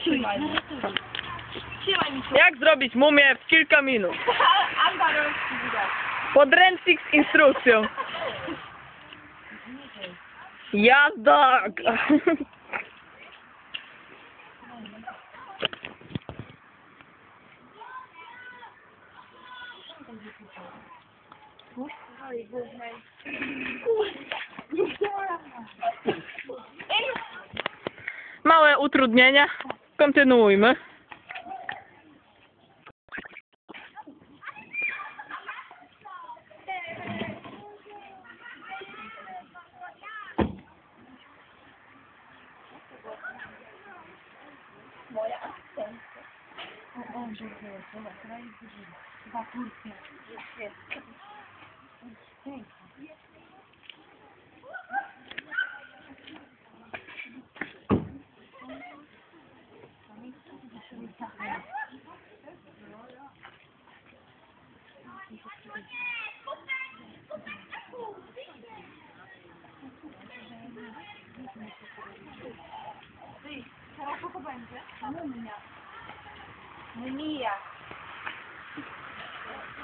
Trzymaj. Trzymaj mi tu. Jak zrobić mumię w kilka minut? Anda rączki widać. Podręcznik z instrukcją. Jazda! Oj, głównej. Małe utrudnienia. Kontynuujmy. Moja asystentka. O, o, dziękuję. Dobra, teraz jest dużo. Chyba kurczę. Jest. Pięknie. Teraz to będzie? Mumia. Mumia.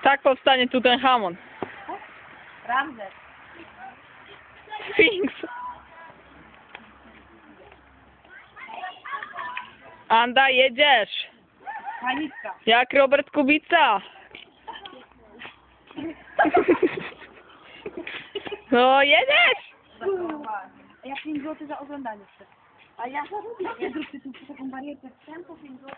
Tak powstanie Tutenhamon. Ramzes. Sphinx. Anda, jedziesz. Panicka. Jak Robert Kubica. No, jedziesz. A ja 5 zł za oglądanie. A ja. Ja zróbcie tu taką barierkę. Chcę po 5 zł.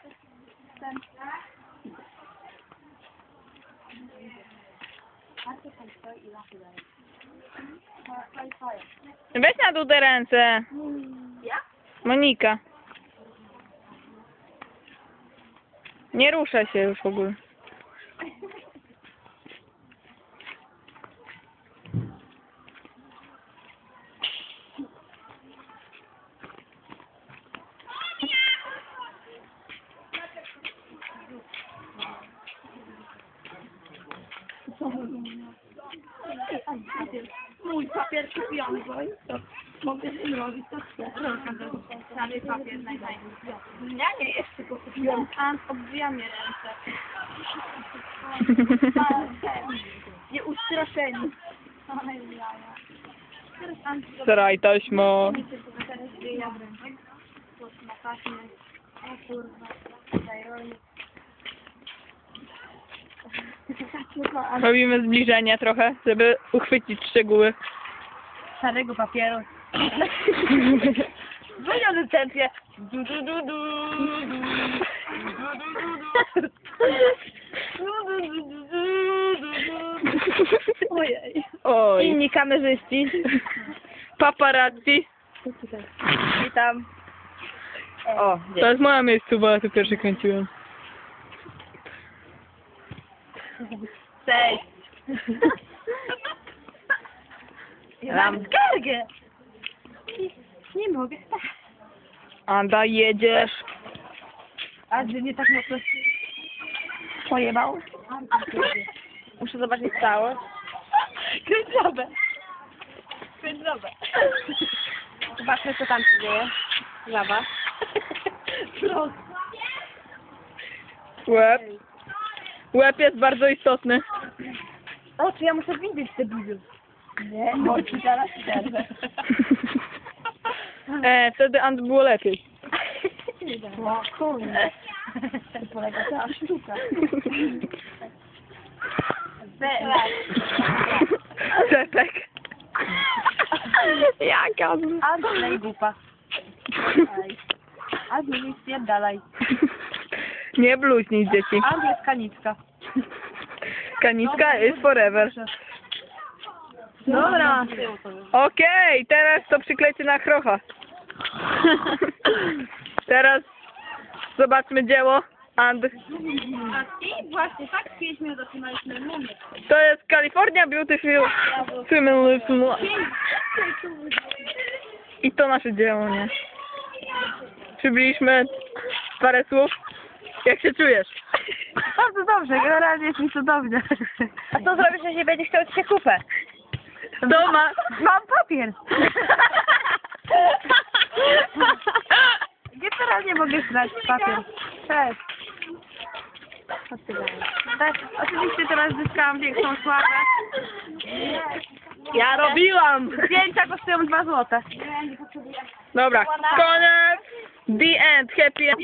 Stoi. Weź na dół te ręce. Ja? Monika. Nie rusza się już w ogóle. Mój papier kupiony, bo mogę z tym robić, co chcę. Cały papier najfajniejszy. Ja nie jeszcze go kupiłam. Ant obwija mnie ręce. Nie ustraszeni. Staraj taśmo. Teraz w ręce. Kurwa. Daj Robimy zbliżenie trochę, żeby uchwycić szczegóły. Szarego papieru. Wyjął licencję. Du, du, du, du. Ojej. Oj. Inni kamerzyści. Paparazzi. Witam. O, to jest moja miejscowa, ja tu pierwszy kręciłem. Cześć. Ja mam skargę. Nie mogę. Anda, jedziesz. A że nie tak mocno pojebał? Muszę zobaczyć całość. Kręciowe. Kręciowe. Zobaczmy, co tam się dzieje. Was. Prost. Łeb. Łeb jest bardzo istotny. O, czy ja muszę widzieć te buzy? Nie, bo ci zaraz przerwę. E, wtedy And było lepiej. O kurde. To polega cała sztuka. Czepek. Jaka A dalej gupa. A z nimi spierdalaj. Nie bluźnij dzieci. A jest Kanicka is forever. Dobra. Okej, teraz to przyklejcie na chrocha. Teraz zobaczmy dzieło. And I właśnie tak 5 minut otrzymaliśmy mumię. to jest California Beautiful Female I to nasze dzieło, nie? Przybyliśmy parę słów. Jak się czujesz? Bardzo dobrze, generalnie jest mi cudownie. A co zrobisz, jeśli będzie chciał ci się kupę? Doma. Mam papier. Gdzie ty teraz nie mogę znać papier. Cześć. Tak, oczywiście teraz zyskałam większą sławę. Ja robiłam! Zdjęcia kosztują 2 złote. Dobra, koniec! The end, happy end.